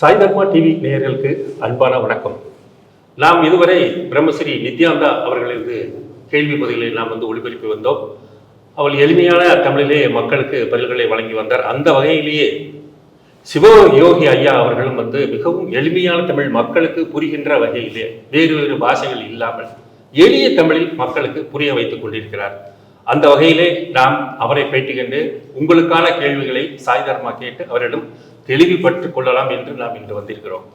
சாய் தர்மா TV நேயர்களுக்கு அன்பான வணக்கம். நாம் இதுவரை பிரம்மஸ்ரீ நித்யாந்தா அவர்களது கேள்வி பதில்களை நாம் வந்து ஒளிபரப்பி வந்தோம். அவள் எளிமையான தமிழிலே மக்களுக்கு பதில்களை வழங்கி வந்தார். அந்த வகையிலேயே சிவ யோகி ஐயா அவர்களும் வந்து மிகவும் எளிமையான தமிழ் மக்களுக்கு புரிகின்ற வகையிலே வேறு வேறு பாஷைகள் இல்லாமல் எளிய தமிழில் மக்களுக்கு புரிய வைத்துக் கொண்டிருக்கிறார். அந்த வகையிலே நாம் அவரை பேட்டி கண்டு உங்களுக்கான கேள்விகளை சாய் தர்மா கேட்டு அவரிடம் தெளிவுபட்டுக் கொள்ளலாம் என்று நாம் இன்று வந்திருக்கிறோம்.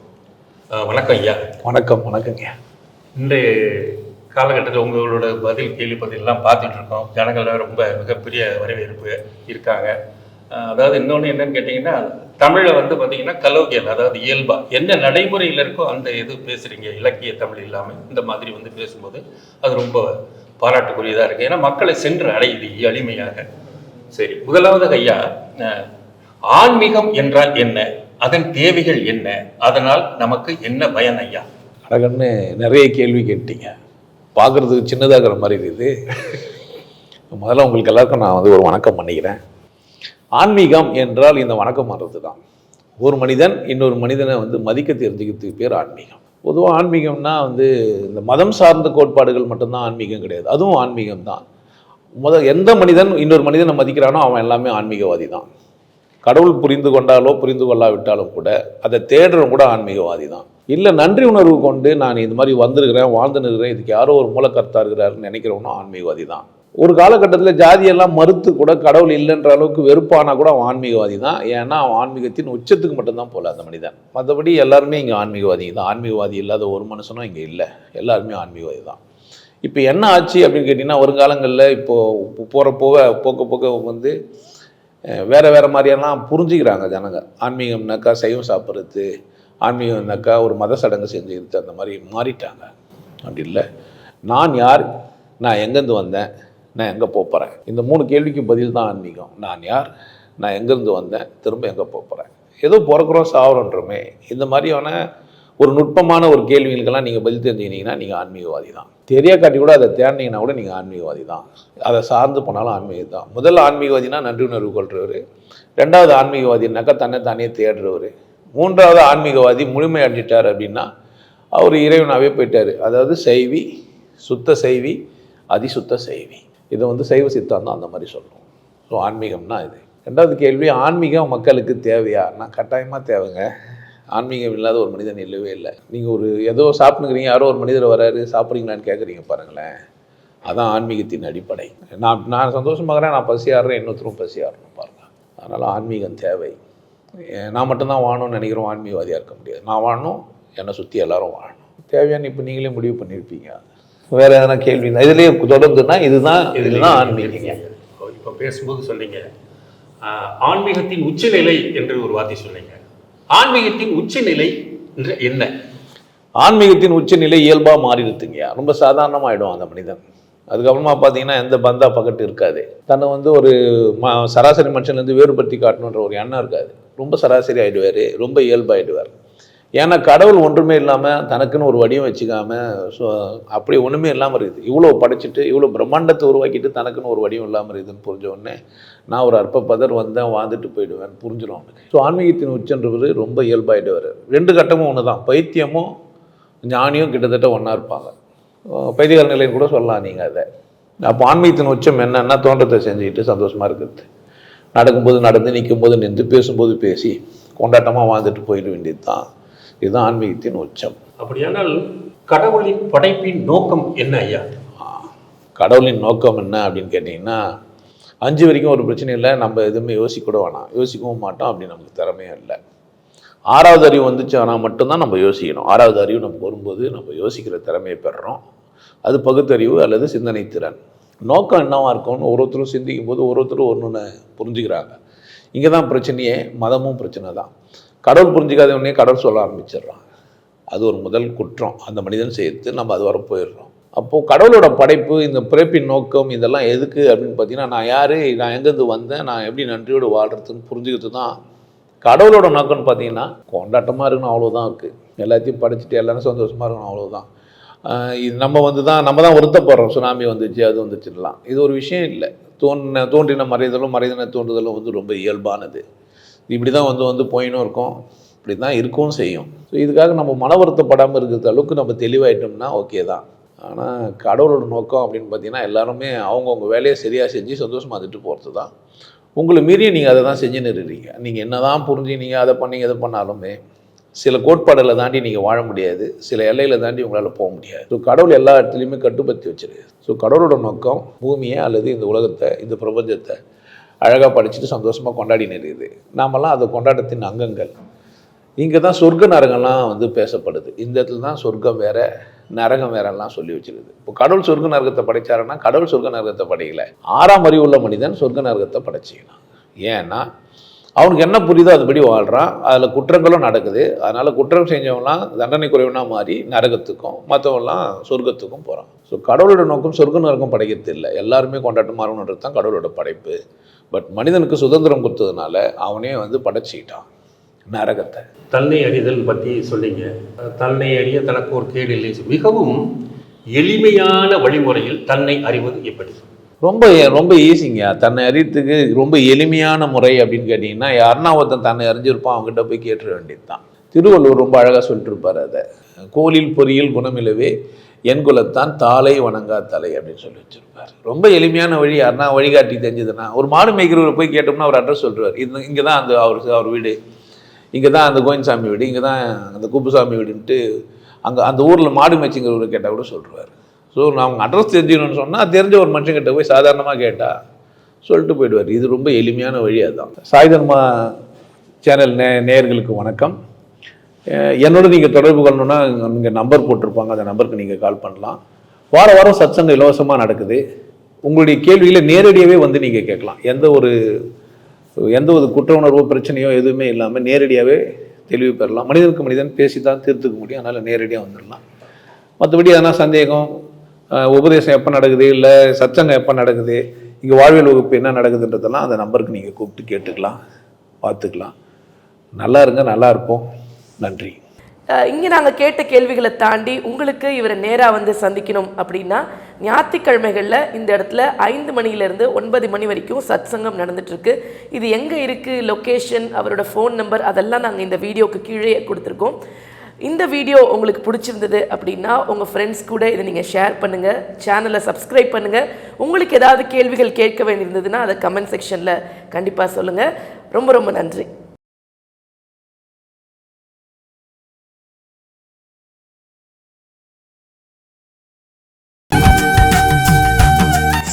வணக்கம் ஐயா. வணக்கம் வணக்கங்க. இன்றைய காலகட்டத்தில் உங்களோட பதில் கேள்வி பதிலெல்லாம் பார்த்துட்டு இருக்கோம். ஜனங்கள்லாம் ரொம்ப மிகப்பெரிய வரவேற்பு இருக்காங்க. அதாவது இன்னொன்று என்னன்னு கேட்டிங்கன்னா தமிழில் வந்து பார்த்தீங்கன்னா கலோக்கியல் அதாவது இயல்பா. என்ன நடைமுறையில் இருக்கோ அந்த இது பேசுகிறீங்க இலக்கிய தமிழ் இல்லாமல் இந்த மாதிரி வந்து பேசும்போது அது ரொம்ப பாராட்டுக்குரியதாக இருக்குது ஏன்னா மக்களை சென்று அடையுது எளிமையாக சரி முதலாவது ஐயா ஆன்மீகம் என்றால் என்ன? அதன் தேவைகள் என்ன? அதனால் நமக்கு என்ன பயன் ஐயா? அழகன்னு நிறைய கேள்வி கேட்டீங்க. பார்க்குறதுக்கு சின்னதாகிற மாதிரி இருக்குது. முதல்ல உங்களுக்கு எல்லாருக்கும் நான் வந்து ஒரு வணக்கம் பண்ணிக்கிறேன். ஆன்மீகம் என்றால் இந்த வணக்கம் பண்ணுறது தான் ஒரு மனிதன் இன்னொரு மனிதனை வந்து மதிக்க தெரிஞ்சுக்கிறதுக்கு பேர் ஆன்மீகம். பொதுவாக ஆன்மீகம்னா வந்து இந்த மதம் சார்ந்த கோட்பாடுகள் மட்டும்தான் ஆன்மீகம் கிடையாது. அதுவும் ஆன்மீகம் தான் முத எந்த மனிதன் இன்னொரு மனிதனை மதிக்கிறானோ அவன் எல்லாமே ஆன்மீகவாதி தான் கடவுள் புரிந்து கொண்டாலோ புரிந்து கொள்ளாவிட்டாலும் கூட அதை தேடுறவன் கூட ஆன்மீகவாதி தான் இல்லை நன்றி உணர்வு கொண்டு நான் இது மாதிரி வந்திருக்கிறேன் வாழ்ந்துன்னு இருக்கிறேன் இதுக்கு யாரோ ஒரு மூலக்கர்த்தா இருக்கிறாருன்னு நினைக்கிறவனும் ஆன்மீகவாதி தான் ஒரு காலகட்டத்தில் ஜாதியெல்லாம் மறுத்து கூட கடவுள் இல்லைன்ற அளவுக்கு வெறுப்பானா கூட அவன் ஆன்மீகவாதி தான். ஏன்னா அவன் ஆன்மீகத்தின் உச்சத்துக்கு மட்டும்தான் போல அந்த மனிதன். மற்றபடி எல்லாருமே இங்கே ஆன்மீகவாதி தான். ஆன்மீகவாதி இல்லாத ஒரு மனுஷனும் இங்கே இல்லை. எல்லாருமே ஆன்மீகவாதி தான். இப்போ என்ன ஆச்சு அப்படின்னு கேட்டிங்கன்னா வருங்காலங்களில் இப்போது போகிற போக போக்க போக்க வந்து வேறு வேறு மாதிரியெல்லாம் புரிஞ்சுக்கிறாங்க ஜனங்க. ஆன்மீகம்னாக்கா சைவம் சாப்பிட்றது ஆன்மீகம்னாக்கா ஒரு மத சடங்கு செஞ்சுக்கிறது அந்த மாதிரி மாறிட்டாங்க. அப்படி இல்லை. நான் யார்? நான் எங்கேருந்து வந்தேன்? நான் எங்கே போகிறேன் இந்த மூணு கேள்விக்கு பதில் தான் ஆன்மீகம். நான் யார்? நான் எங்கேருந்து வந்தேன்? திரும்ப எங்கே போகிறேன் ஏதோ பிறக்கிறோம் சாவறோன்றமே. இந்த மாதிரியான ஒரு நுட்பமான ஒரு கேள்விகளுக்கெல்லாம் நீங்கள் பதில் தெரிஞ்சுக்கினீங்கன்னா நீங்கள் ஆன்மீகவாதி தான் தெரிய காட்டி கூட அதை தேடினீங்கன்னா கூட நீங்கள் ஆன்மீகவாதி தான் அதை சார்ந்து போனாலும் ஆன்மீகம் தான் முதல் ஆன்மீகவாதினா நன்றி உணர்வு கொள்றவர். ரெண்டாவது ஆன்மீகவாதினாக்கா தன்னை தானே தேடுறவர். மூன்றாவது ஆன்மீகவாதி முழுமை அடைஞ்சிட்டார் அப்படின்னா அவர் இறைவனாகவே போயிட்டார். அதாவது செய்வி சுத்த செய்வி அதிசுத்த செய்வி இதை வந்து சைவ சித்தாந்தம் அந்த மாதிரி சொல்லணும். ஸோ ஆன்மீகம்னா இது. ரெண்டாவது கேள்வி ஆன்மீகம் மக்களுக்கு தேவையா? நான் கட்டாயமாக தேவைங்க. ஆன்மீகம் இல்லாத ஒரு மனிதன் இல்லவே இல்லை. நீங்கள் ஒரு ஏதோ சாப்பிட்டுக்கிறீங்க யாரோ ஒரு மனிதர் வராரு சாப்பிட்றீங்களான்னு கேட்குறீங்க பாருங்களேன். அதான் ஆன்மீகத்தின் அடிப்படை. நான் நான் சந்தோஷமாகறேன் நான் பசியாடுறேன் இன்னொருத்தரும் பசியாடணும் பாருங்கள் அதனால் ஆன்மீகம் தேவை. நான் மட்டும்தான் வாழணும்னு நினைக்கிறோம் ஆன்மீகவாதியாக இருக்க முடியாது. நான் வாழணும் என்னை சுற்றி எல்லோரும் வாழணும். தேவையான இப்போ நீங்களே முடிவு பண்ணியிருப்பீங்க. வேற எதனா கேள்வி இதுலயே தொடர்ந்துன்னா இதுதான் இதுதான் ஆன்மீகம். இப்போ பேசும்போது சொன்னீங்க. ஆன்மீகத்தின் உச்சநிலை என்று ஒரு வார்த்தை சொன்னீங்க. ஆன்மீகத்தின் உச்சநிலை என்று என்ன? ஆன்மீகத்தின் உச்சநிலை இயல்பாக மாறிடுத்துங்கய்யா ரொம்ப சாதாரணமாயிடும் அந்த மனிதன். அதுக்கப்புறமா பார்த்தீங்கன்னா எந்த பந்தா பக்கத்து இருக்காது. தன்னை வந்து ஒரு ம சராசரி மனுஷன்லேருந்து வேறுபடுத்தி காட்டணுன்ற ஒரு எண்ணம் இருக்காது. ரொம்ப சராசரி ஆயிடுவார் ரொம்ப இயல்பாயிடுவார். ஏன்னா கடவுள் ஒன்றுமே இல்லாமல் தனக்குன்னு ஒரு வடிவம் வச்சுக்காம ஸோ அப்படி ஒன்றுமே இல்லாமல் இருக்குது. இவ்வளோ படைச்சிட்டு இவ்வளோ பிரம்மாண்டத்தை உருவாக்கிட்டு தனக்குன்னு ஒரு வடிவம் இல்லாமல் இருக்குதுன்னு புரிஞ்ச உடனே நான் ஒரு அற்ப பதர் வந்தேன் வாழ்ந்துட்டு போயிடுவேன் புரிஞ்சிடும் அவனுக்கு. ஸோ ஆன்மீகத்தின் உச்சன்றவர் ரொம்ப இயல்பாயிடுவார் ரெண்டு கட்டமும் ஒன்று தான் பைத்தியமும் ஞானியும் கிட்டத்தட்ட ஒன்றா இருப்பாங்க. அஹ் பைத்தியகார நிலைன்னு கூட சொல்லலாம் நீங்கள் அதை. அப்போ ஆன்மீகத்தின் உச்சம் என்னென்னா தோன்றத்தை செஞ்சுக்கிட்டு சந்தோஷமாக இருக்கிறது. நடக்கும்போது நடந்து நிற்கும்போது நின்று பேசும்போது பேசி கொண்டாட்டமாக வாழ்ந்துட்டு போயிட வேண்டியது தான் இதுதான் ஆன்மீகத்தின் உச்சம். அப்படியானால் கடவுளின் படைப்பின் நோக்கம் என்ன ஐயா? கடவுளின் நோக்கம் என்ன அப்படின்னு கேட்டிங்கன்னா அஞ்சு வரைக்கும் ஒரு பிரச்சனை இல்லை நம்ம எதுவுமே யோசிக்க கூட வேணாம். யோசிக்கவும் மாட்டோம் அப்படி நமக்கு திறமையும் இல்லை. ஆறாவது அறிவு வந்துச்சு ஆனால் மட்டும்தான் நம்ம யோசிக்கணும். ஆறாவது அறிவு நமக்கு வரும்போது நம்ம யோசிக்கிற திறமையை பெறுறோம் அது பகுத்தறிவு அல்லது சிந்தனை திறன். நோக்கம் என்னவா இருக்கும்னு ஒரு ஒருத்தரும் சிந்திக்கும் போது ஒரு ஒருத்தரும் ஒன்று புரிஞ்சுக்கிறாங்க. இங்கே தான் பிரச்சனையே மதமும் பிரச்சனை தான். கடவுள் புரிஞ்சிக்காத உடனே கடவுள் சொல்ல ஆரம்பிச்சிடுறான். அது ஒரு முதல் குற்றம். அந்த மனிதன் சேர்த்து நம்ம அது வர போயிடுறோம். அப்போது கடவுளோட படைப்பு இந்த பிறப்பின் நோக்கம் இதெல்லாம் எதுக்கு அப்படின்னு பார்த்தீங்கன்னா நான் யார் நான் எங்கேருந்து வந்தேன் நான் எப்படி நன்றியோடு வாழ்கிறதுன்னு புரிஞ்சுக்கிறது தான் கடவுளோட நோக்கம்னு பார்த்தீங்கன்னா கொண்டாட்டமாக இருக்கணும் அவ்வளோதான் இருக்குது எல்லாத்தையும் படிச்சுட்டு எல்லாரும் சந்தோஷமாக இருக்கணும் அவ்வளோதான் இது நம்ம வந்து தான் நம்ம தான் வருத்தப்படுறோம். சுனாமி வந்துச்சு அது வந்துச்சுலாம் இது ஒரு விஷயம் இல்லை. தோன்றின தோன்றின மறைதலும் மறைதன தோன்றுதலும் வந்து ரொம்ப இயல்பானது. இப்படி தான் வந்து வந்து போயினும் இருக்கும். இப்படி தான் இருக்கவும் செய்யும். ஸோ இதுக்காக நம்ம மன வருத்தப்படாமல் இருக்கிற அளவுக்கு நம்ம தெளிவாயிட்டோம்னா ஓகே தான். ஆனால் கடவுளோட நோக்கம் அப்படின்னு பார்த்தீங்கன்னா எல்லாருமே அவங்கவுங்க வேலையை சரியாக செஞ்சு சந்தோஷமாக வந்துட்டு போகிறது தான். உங்களை மீறி நீங்கள் அதை தான் செஞ்சுன்னு இருக்கிறீங்க. நீங்கள் என்ன தான் புரிஞ்சு நீங்கள் அதை பண்ணீங்க இதை பண்ணாலுமே சில கோட்பாடுகளை தாண்டி நீங்கள் வாழ முடியாது. சில எல்லையில் தாண்டி உங்களால் போக முடியாது. ஸோ கடவுள் எல்லா இடத்துலையுமே கட்டுப்படுத்தி வச்சிருக்கு ஸோ கடவுளோட நோக்கம் பூமியை அல்லது இந்த உலகத்தை இந்த பிரபஞ்சத்தை அழகாக படிச்சுட்டு சந்தோஷமாக கொண்டாடினர் இது. நாமெல்லாம் அது கொண்டாட்டத்தின் அங்கங்கள். இங்கே தான் சொர்க்க நரகம்லாம் வந்து பேசப்படுது. இந்த இடத்துல தான் சொர்க்கம் வேற நரகம் வேறெல்லாம் சொல்லி வச்சிருக்குது. இப்போ கடவுள் சொர்க்க நரகத்தை படைச்சாருன்னா கடவுள் சொர்க்க நரகத்தை படைக்கல ஆறாம் அறிவு உள்ள மனிதன் சொர்க்க நரகத்தை படைச்சிக்கலாம் ஏன்னா அவனுக்கு என்ன புரியுதோ அதுபடி வாழ்கிறான் அதில் குற்றங்களும் நடக்குது. அதனால் குற்றம் செஞ்சவங்களாம் தண்டனை குறைவுனா மாறி நரகத்துக்கும் மற்றவங்களாம் சொர்க்கத்துக்கும் போகிறான் ஸோ கடவுளோட நோக்கம் சொர்க்க நரகம் படைக்கிறது இல்லை எல்லாருமே கொண்டாட்டமாக இருக்கணுன்றது தான் கடவுளோட படைப்பு. பட் மனிதனுக்கு சுதந்திரம் கொடுத்ததுனால அவனே வந்து படைச்சிக்கிட்டான். நரகத்தை. தன்னை அறிதல் பற்றி சொன்னீங்க தன்னை அறிய தனக்கு ஒரு கேடு இல்லை மிகவும் எளிமையான வழிமுறையில் தன்னை அறிவது எப்படி? ரொம்ப ரொம்ப ஈஸிங்க தன்னை அறியறதுக்கு ரொம்ப எளிமையான முறை அப்படின்னு கேட்டிங்கன்னா யாருன்னா ஒருத்தன் தன்னை அறிஞ்சிருப்பான் அவங்ககிட்ட போய் கேட்டுற வேண்டியது தான் திருவள்ளுவர் ரொம்ப அழகாக சொல்லிட்டு இருப்பார் அதை. கோலில் பொறியில் குணமிலவே என் குலத்தான் தாளை வணங்கா தலை அப்படின்னு சொல்லி வச்சிருப்பார். ரொம்ப எளிமையான வழி யாருன்னா வழிகாட்டி தெரிஞ்சதுன்னா ஒரு மாடு மேய்க்கிறவர் போய் கேட்டோம்னா அவர் அட்ரஸ் சொல்லுவார் இது இங்கே தான் அந்த அவர் அவர் வீடு. இங்கே தான் அந்த கோயின்சாமி வீடு இங்கே தான் அந்த குப்புசாமி வீடுன்ட்டு அங்கே அந்த ஊரில் மாடு மேய்ச்சிங்கிறவர் கேட்டால் கூட சொல்லுவார் ஸோ நான் அவங்க அட்ரஸ் தெரிஞ்சுக்கணும்னு சொன்னால் தெரிஞ்ச ஒரு மனுஷங்கிட்ட போய் சாதாரணமாக கேட்டால் சொல்லிட்டு போயிடுவார். இது ரொம்ப எளிமையான வழி அதுதான். சாய்தர்மா சேனல் நே நேயர்களுக்கு வணக்கம். என்னோட நீங்கள் தொடர்பு கொள்ளணும்னா இங்கே நம்பர் போட்டிருப்பாங்க. அந்த நம்பருக்கு நீங்கள் கால் பண்ணலாம். வார வாரம் சத்சங்கம் இலவசமாக நடக்குது. உங்களுடைய கேள்விகளை நேரடியாகவே வந்து நீங்கள் கேட்கலாம். எந்த ஒரு எந்த ஒரு குற்ற உணர்வோ பிரச்சனையோ எதுவுமே இல்லாமல் நேரடியாகவே தெளிவு பெறலாம். மனிதனுக்கு மனிதன் பேசி தான் தீர்த்துக்க முடியும். அதனால் நேரடியாக வந்துடலாம். மற்றபடி எதனா சந்தேகம் உபதேசம் எப்போ நடக்குது இல்லை சத்சங்கம் எப்போ நடக்குது இங்கே வாழ்வியல் வகுப்பு என்ன நடக்குதுன்றதெல்லாம் அந்த நம்பருக்கு நீங்கள் கூப்பிட்டு கேட்டுக்கலாம் பார்த்துக்கலாம். நல்லா இருங்க நல்லா இருப்போம். நன்றி. இங்கே நாங்கள் கேட்ட கேள்விகளை தாண்டி உங்களுக்கு இவரை நேராக வந்து சந்திக்கணும் அப்படின்னா ஞாயிற்றுக்கிழமைகளில் இந்த இடத்துல ஐந்து மணியிலேருந்து ஒன்பது மணி வரைக்கும் சத்சங்கம் நடந்துட்டு இருக்கு இது எங்கே இருக்குது லொக்கேஷன் அவரோட ஃபோன் நம்பர் அதெல்லாம் நாங்கள் இந்த வீடியோக்கு கீழே கொடுத்துருக்கோம். இந்த வீடியோ உங்களுக்கு பிடிச்சிருந்தது அப்படின்னா உங்கள் ஃப்ரெண்ட்ஸ் கூட இதை நீங்கள் ஷேர் பண்ணுங்கள் சேனலை சப்ஸ்கிரைப் பண்ணுங்கள் உங்களுக்கு ஏதாவது கேள்விகள் கேட்க வேண்டியிருந்ததுன்னா அதை கமெண்ட் செக்ஷனில் கண்டிப்பாக சொல்லுங்கள் ரொம்ப ரொம்ப நன்றி.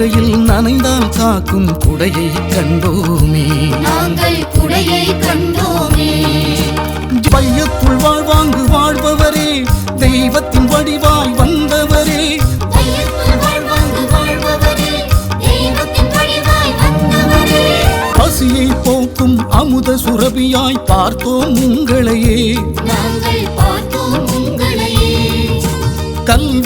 மழையில் நனைந்தால் காக்கும் குடையை கண்டோமே. நாங்கள் குடையை கண்டோமே. பையத்துள் வாழ்வாங்கு வாழ்பவரே தெய்வத்தின் வடிவாய் வந்தவரே. பசியை போக்கும் அமுத சுரபியாய் பார்த்தோம் உங்களையே.